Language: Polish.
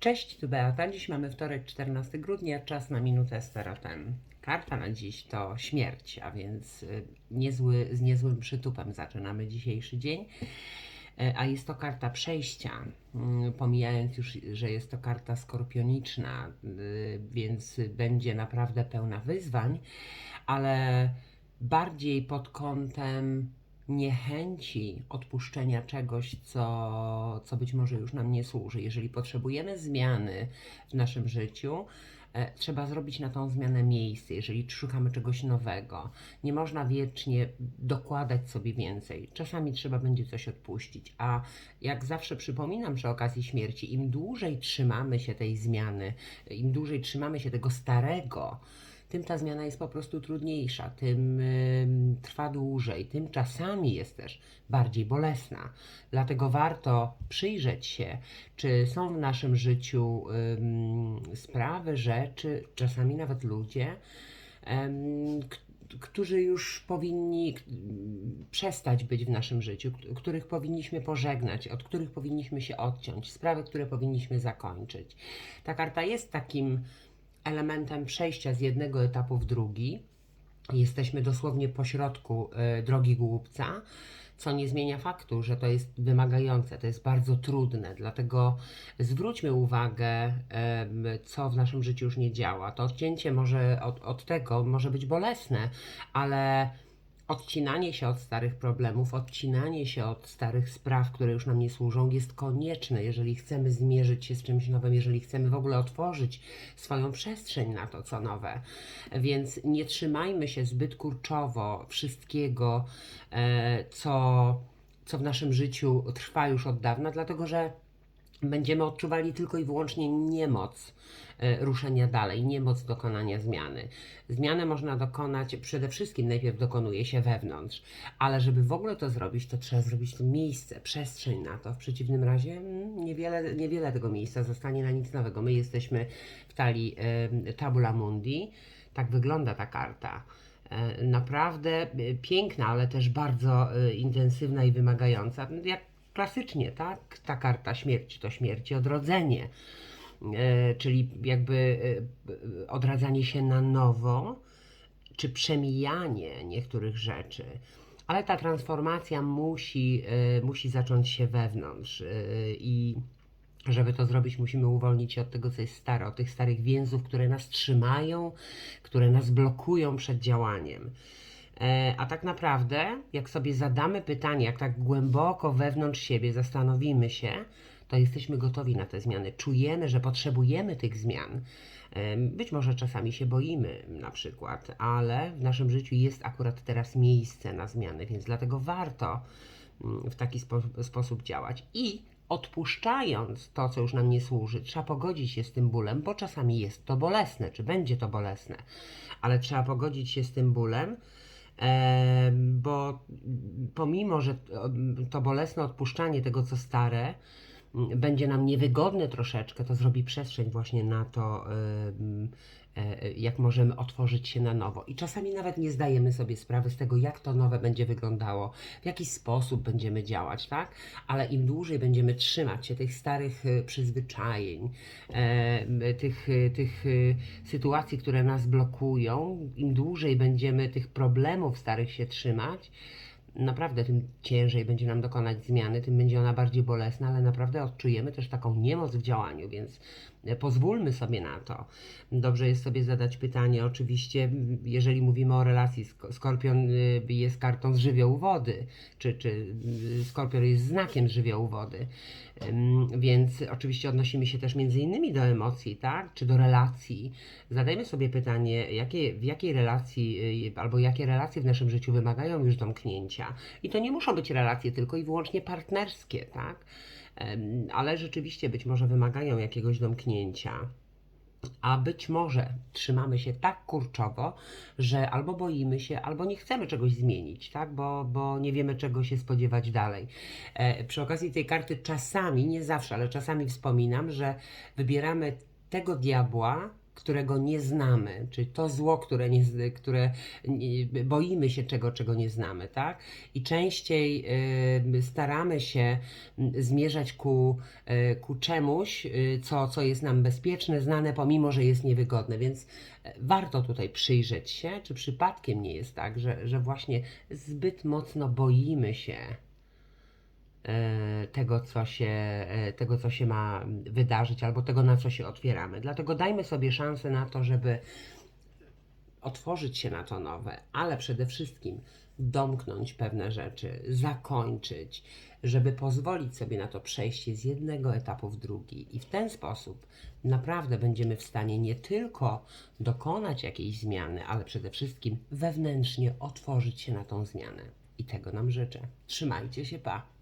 Cześć, tu Beata. Dziś mamy wtorek, 14 grudnia, czas na minutę z tarotem. Karta na dziś to śmierć, a więc y, niezły, z niezłym przytupem zaczynamy dzisiejszy dzień. E, A jest to karta przejścia, Mm, pomijając już, że jest to karta skorpioniczna, y, więc będzie naprawdę pełna wyzwań, ale bardziej pod kątem niechęci odpuszczenia czegoś, co, co być może już nam nie służy. Jeżeli potrzebujemy zmiany w naszym życiu, e, trzeba zrobić na tą zmianę miejsce, jeżeli szukamy czegoś nowego. Nie można wiecznie dokładać sobie więcej. Czasami trzeba będzie coś odpuścić. A jak zawsze przypominam przy okazji śmierci, im dłużej trzymamy się tej zmiany, im dłużej trzymamy się tego starego, tym ta zmiana jest po prostu trudniejsza, tym ym, trwa dłużej, tym czasami jest też bardziej bolesna. Dlatego warto przyjrzeć się, czy są w naszym życiu sprawy, rzeczy, czasami nawet ludzie, którzy już powinni przestać być w naszym życiu, których powinniśmy pożegnać, od których powinniśmy się odciąć, sprawy, które powinniśmy zakończyć. Ta karta jest takim elementem przejścia z jednego etapu w drugi. Jesteśmy dosłownie pośrodku y, drogi głupca, co nie zmienia faktu, że to jest wymagające, to jest bardzo trudne. Dlatego zwróćmy uwagę, co w naszym życiu już nie działa. To odcięcie może od, od tego może być bolesne, ale odcinanie się od starych problemów, odcinanie się od starych spraw, które już nam nie służą, jest konieczne, jeżeli chcemy zmierzyć się z czymś nowym, jeżeli chcemy w ogóle otworzyć swoją przestrzeń na to, co nowe. Więc nie trzymajmy się zbyt kurczowo wszystkiego, e, co, co w naszym życiu trwa już od dawna, dlatego że będziemy odczuwali tylko i wyłącznie niemoc e, ruszenia dalej, niemoc dokonania zmiany. Zmianę można dokonać, przede wszystkim najpierw dokonuje się wewnątrz, ale żeby w ogóle to zrobić, to trzeba zrobić to miejsce, przestrzeń na to. W przeciwnym razie mm, niewiele, niewiele tego miejsca zostanie na nic nowego. My jesteśmy w talii Tabula Mundi, tak wygląda ta karta. E, Naprawdę e, piękna, ale też bardzo intensywna i wymagająca. Jak klasycznie, tak? Ta karta śmierci to śmierć i odrodzenie, e, czyli jakby e, odradzanie się na nowo, czy przemijanie niektórych rzeczy. Ale ta transformacja musi, e, musi zacząć się wewnątrz i żeby to zrobić, musimy uwolnić się od tego, co jest stare, od tych starych więzów, które nas trzymają, które nas blokują przed działaniem. E, A tak naprawdę, jak sobie zadamy pytanie, jak tak głęboko wewnątrz siebie zastanowimy się, to jesteśmy gotowi na te zmiany. Czujemy, że potrzebujemy tych zmian. Em, Być może czasami się boimy, na przykład, ale w naszym życiu jest akurat teraz miejsce na zmiany, więc dlatego warto mm, w taki spo sposób działać. I odpuszczając to, co już nam nie służy, trzeba pogodzić się z tym bólem, bo czasami jest to bolesne, czy będzie to bolesne, ale trzeba pogodzić się z tym bólem, em, bo pomimo, że to- bolesne odpuszczanie tego, co stare, będzie nam niewygodne troszeczkę, to zrobi przestrzeń właśnie na to, jak możemy otworzyć się na nowo. I czasami nawet nie zdajemy sobie sprawy z tego, jak to nowe będzie wyglądało, w jaki sposób będziemy działać, tak? Ale im dłużej będziemy trzymać się tych starych e, przyzwyczajeń, e, tych, e, tych e, sytuacji, które nas blokują, im dłużej będziemy tych problemów starych się trzymać, naprawdę tym ciężej będzie nam dokonać zmiany, tym będzie ona bardziej bolesna, ale naprawdę odczujemy też taką niemoc w działaniu, więc e, pozwólmy sobie na to. Dobrze jest sobie zadać pytanie, oczywiście, jeżeli mówimy o relacji, Sk- Skorpion y, jest kartą z żywiołu wody, czy, czy y, Skorpion jest znakiem żywiołu wody, więc oczywiście odnosimy się też między innymi do emocji, tak, czy do relacji. Zadajmy sobie pytanie, jakie, w jakiej relacji, y, albo jakie relacje w naszym życiu wymagają już domknięcia. I to nie muszą być relacje tylko i wyłącznie partnerskie, tak? Ale rzeczywiście być może wymagają jakiegoś domknięcia. A być może trzymamy się tak kurczowo, że albo boimy się, albo nie chcemy czegoś zmienić, tak? Bo, bo nie wiemy, czego się spodziewać dalej. E, przy okazji tej karty czasami, nie zawsze, ale czasami wspominam, że wybieramy tego diabła, którego nie znamy, czy to zło, które, nie, które boimy się czego, czego nie znamy, tak? I częściej y, staramy się zmierzać ku, y, ku czemuś, y, co, co jest nam bezpieczne, znane, pomimo, że jest niewygodne, więc e, warto tutaj przyjrzeć się, czy przypadkiem nie jest tak, że, że właśnie zbyt mocno boimy się e, tego co, się, e, tego, co się ma wydarzyć, albo tego, na co się otwieramy. Dlatego dajmy sobie szansę na to, żeby otworzyć się na to nowe, ale przede wszystkim domknąć pewne rzeczy, zakończyć, żeby pozwolić sobie na to przejście z jednego etapu w drugi. I w ten sposób naprawdę będziemy w stanie nie tylko dokonać jakiejś zmiany, ale przede wszystkim wewnętrznie otworzyć się na tą zmianę. I tego nam życzę. Trzymajcie się, pa!